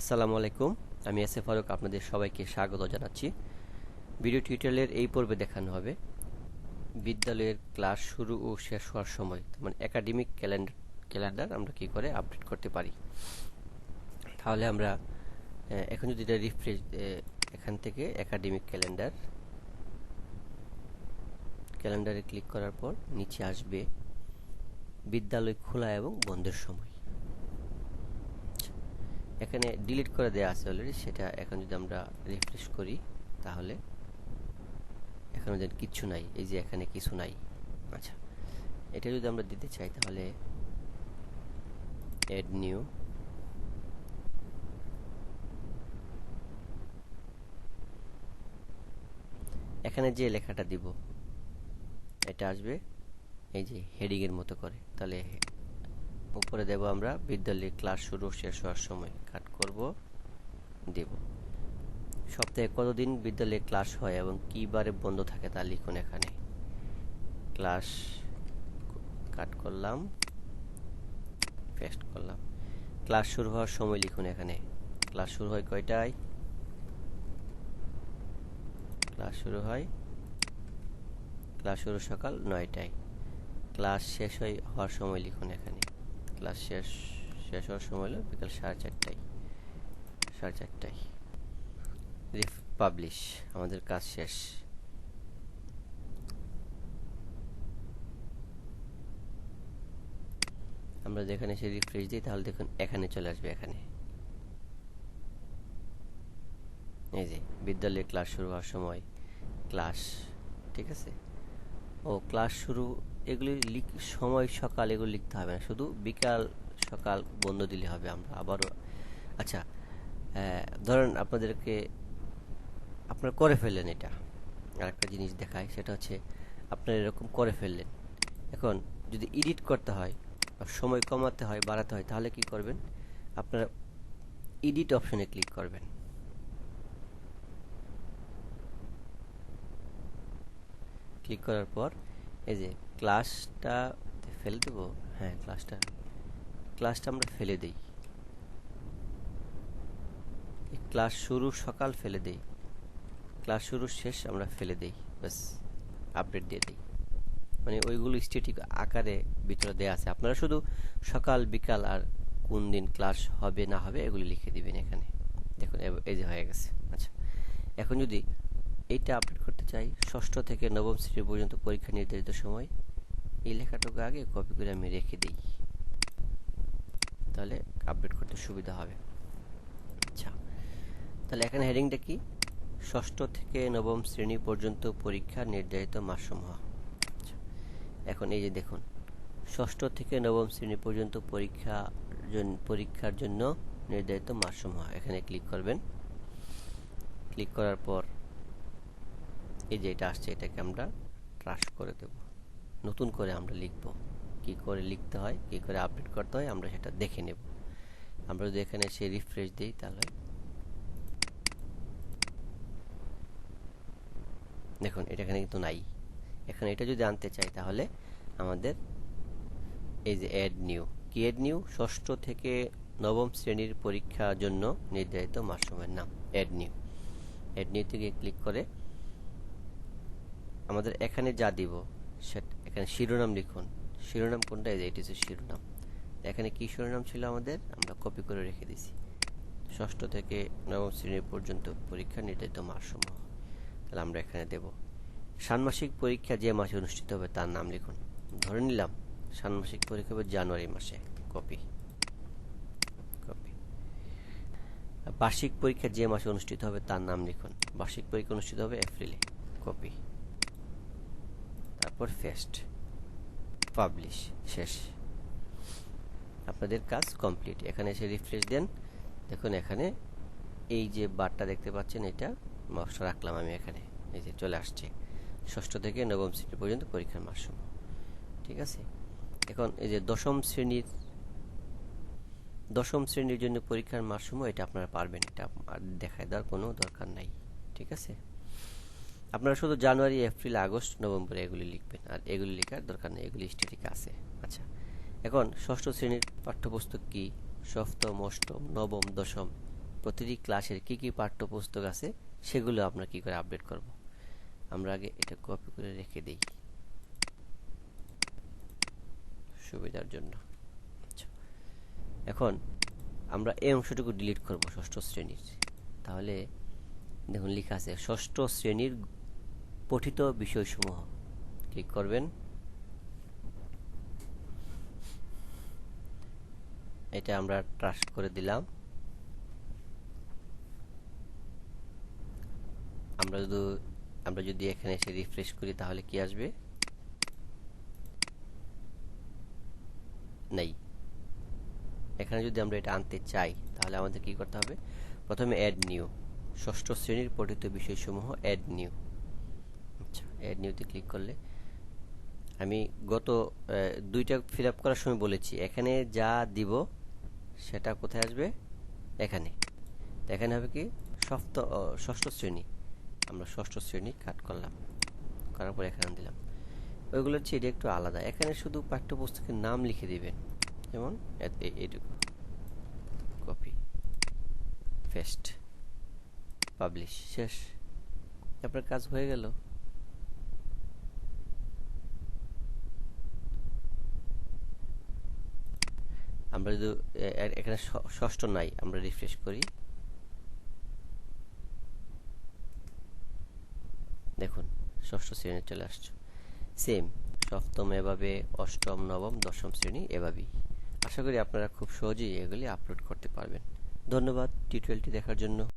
আসসালামু আলাইকুম। আমি এস এ ফারুক, আপনাদের সবাইকে স্বাগত জানাচ্ছি। ভিডিও টিউটোরিয়ালের এই পর্বে দেখানো হবে। বিদ্যালয়ের ক্লাস শুরু ও শেষ হওয়ার সময় মানে একাডেমিক ক্যালেন্ডার ক্যালেন্ডার আমরা কি করে আপডেট করতে পারি? তাহলে আমরা এখন যদি এটা রিফ্রেশ এখান থেকে একাডেমিক ক্যালেন্ডার, ক্যালেন্ডারে ক্লিক করার পর নিচে আসবে বিদ্যালয় খোলা এবং বন্ধের সময়। এখানে ডিলিট করে দেওয়া আছে অলরেডি সেটা এখন যদি আমরা রিফ্রেশ করি, তাহলে এখানে যেন কিচ্ছু নাই, এই যে এখানে কিছু নাই। আচ্ছা এটা যদি আমরা দিতে চাই, তাহলে এড নিউ এখানে যে লেখাটা দিব, এটা আসবে, এই যে হেডিং এর মতো করে, তাহলে উপরে দেব আমরা। বিদ্যালয়ে ক্লাস শুরু শেষ হওয়ার সময় কাট করব, দেব। সপ্তাহে কতদিন বিদ্যালয়ে ক্লাস হয় এবং কী বারে বন্ধ থাকে তা লিখুন এখানে। ক্লাস কাট করলাম পেস্ট করলাম। ক্লাস শুরু হওয়ার সময় লিখুন এখানে। ক্লাস শুরু হয় কয়টায়? ক্লাস শুরু হয় ক্লাস শুরু সকাল নয়টায়। ক্লাস শেষ হয়, হওয়ার সময় লিখুন এখানে। ক্লাস শেষ শেষ হওয়ার সময় হলো বিকাল সাড়ে চারটায় সাড়ে চারটায়। রিফ পাবলিশ আমাদের কাজ শেষ। আমরা যেখানে সে রিফ্রেশ দিই, তাহলে দেখুন এখানে চলে আসবে এখানে। এই যে বিদ্যালয়ে ক্লাস শুরু হওয়ার সময় ক্লাস ঠিক আছে? ও ক্লাস শুরু এগুলি লিখ, সময় সকাল এগুলো লিখতে হবে না, শুধু বিকাল সকাল বন্ধ দিলে হবে আমরা আবারও। আচ্ছা ধরেন আপনাদেরকে, আপনারা করে ফেললেন এটা। আর একটা জিনিস দেখায় সেটা হচ্ছে আপনারা এরকম করে ফেললেন। এখন যদি এডিট করতে হয় সময় কমাতে হয়, বাড়াতে হয়, তাহলে কি করবেন? আপনারা এডিট অপশনে ক্লিক করবেন। ক্লিক করার পর এই যে ক্লাসটা ফেলে দেবো? হ্যাঁ ক্লাসটা ক্লাসটা আমরা ফেলে দিই। ক্লাস শুরু সকাল ফেলে দেই। ক্লাস শুরু শেষ আমরা ফেলে দেই, ব্যাস আপডেট দিয়ে দিই। মানে ওইগুলো স্ট্যাটিক আকারে ভিতরে দেওয়া আছে। আপনারা শুধু সকাল, বিকাল আর কোন দিন ক্লাস হবে না হবে এগুলি লিখে দিবেন এখানে। দেখুন এই যে হয়ে গেছে। আচ্ছা এখন যদি এইটা আপডেট করতে চাই। ষষ্ঠ থেকে নবম শ্রেণি পর্যন্ত পরীক্ষা নির্ধারিত সময়। এই লেখাটুকু আগে কপি করে আমি রেখে দিই। তাহলে আপডেট করতে সুবিধা হবে। আচ্ছা তাহলে এখানে হেডিংটা কি? ষষ্ঠ থেকে নবম শ্রেণি পর্যন্ত পরীক্ষা নির্ধারিত মাসসমূহ। আচ্ছা এখন এই যে দেখুন। ষষ্ঠ থেকে নবম শ্রেণি পর্যন্ত পরীক্ষা পরীক্ষার জন্য নির্ধারিত মাসসমূহ। এখানে ক্লিক করবেন। ক্লিক করার পর এই যে এটা আসছে, এটাকে আমরা ট্রাস করে দেব। নতুন করে আমরা লিখব। কি করে লিখতে হয়, কি করে আপডেট করতে হয়, আমরা সেটা দেখে নেব। আমরা যদি এখানে সে রিফ্রেশ দিই তাহলে দেখুন, এটা এখানে কিন্তু নাই। এখানে এটা যদি আনতে চাই তাহলে আমাদের এই যে অ্যাড নিউ কি অ্যাড নিউ ষষ্ঠ থেকে নবম শ্রেণির পরীক্ষার জন্য নির্ধারিত মাসসমূহের নাম। অ্যাড নিউ অ্যাড নিউ থেকে ক্লিক করে আমাদের এখানে যা দিব, সেটা এখানে শিরোনাম লিখুন। শিরোনাম কোনটা? এই যে এটি হচ্ছে শিরোনাম। এখানে কি শিরোনাম ছিল আমাদের? আমরা কপি করে রেখে দিছি ষষ্ঠ থেকে নবম শ্রেণি পর্যন্ত পরীক্ষা নির্ধারিত মাসসমূহ। তাহলে আমরা এখানে দেব। ষান্মাসিক পরীক্ষা যে মাসে অনুষ্ঠিত হবে তার নাম লিখুন। ধরে নিলাম, ষান্মাসিক পরীক্ষা হবে জানুয়ারি মাসে। কপি কপি বার্ষিক পরীক্ষা যে মাসে অনুষ্ঠিত হবে তার নাম লিখুন। বার্ষিক পরীক্ষা অনুষ্ঠিত হবে এপ্রিলে। কপি তারপর ফেস্ট পাবলিশ শেষ। আপনাদের কাজ কমপ্লিট এখানে এসে রিফ্রেশ দেন। দেখুন এখানে এই যে বারটা দেখতে পাচ্ছেন, এটা মাউসটা রাখলাম আমি এখানে। এই যে চলে আসছে। ষষ্ঠ থেকে নবম শ্রেণি পর্যন্ত পরীক্ষার মাসসমূহ ঠিক আছে? এখন এই যে দশম শ্রেণির দশম শ্রেণির জন্য পরীক্ষার মাসসমূহ এটা আপনারা পারবেন। এটা আর দেখায় দেওয়ার কোনো দরকার নাই। ঠিক আছে? আপনারা শুধু জানুয়ারি, এপ্রিল, আগস্ট, নভেম্বর এগুলি লিখবেন। আর এগুলি লেখার দরকার নেই, এগুলি স্টেটিক আছে। আচ্ছা এখন ষষ্ঠ শ্রেণির পাঠ্যপুস্তক কি? সপ্তম, অষ্টম, নবম, দশম, প্রতিটি ক্লাসের কি কি পাঠ্যপুস্তক আছে, সেগুলো আমরা কি করে আপডেট করব? আমরা আগে এটা কপি করে রেখে দিই। সুবিধার জন্য। আচ্ছা। এখন আমরা এই অংশটুকু ডিলিট করব ষষ্ঠ শ্রেণির। তাহলে দেখুন লেখা আছে, ষষ্ঠ শ্রেণির পঠিত বিষয়সমূহ। ক্লিক করবেন। এটা আমরা ট্রাস করে দিলাম। আমরা যদি আমরা যদি এখানে এসে রিফ্রেশ করি, তাহলে কি আসবে? নেই। এখানে যদি আমরা এটা আনতে চাই, তাহলে আমাদের কি করতে হবে? প্রথমে অ্যাড নিউ ষষ্ঠ শ্রেণির পঠিত বিষয়সমূহ অ্যাড নিউ অ্যাড নিউতে ক্লিক করলে। আমি গত দুইটা ফিল আপ করার সময় বলেছি। এখানে যা দিব সেটা কোথায় আসবে? এখানে। এখানে হবে কি? সপ্ত ষষ্ঠ শ্রেণি। আমরা ষষ্ঠ শ্রেণি কাট করলাম। করার পর এখানে দিলাম। ওইগুলোর চেয়ে এটা একটু আলাদা। এখানে শুধু পাঠ্যপুস্তকের নাম লিখে দিবেন। যেমন এইটুকু কপি পেস্ট পাবলিশ শেষ। আপনার কাজ হয়ে গেল। আমরা যদি এখানে ষষ্ঠ নাই, আমরা রিফ্রেশ করি। দেখুন, ষষ্ঠ শ্রেণি চলে আসছে। সেম সপ্তম এভাবে, অষ্টম, নবম, দশম শ্রেণি এভাবেই। আশা করি আপনারা খুব সহজেই এগুলি আপলোড করতে পারবেন। ধন্যবাদ টিউটোরিয়ালটি দেখার জন্য।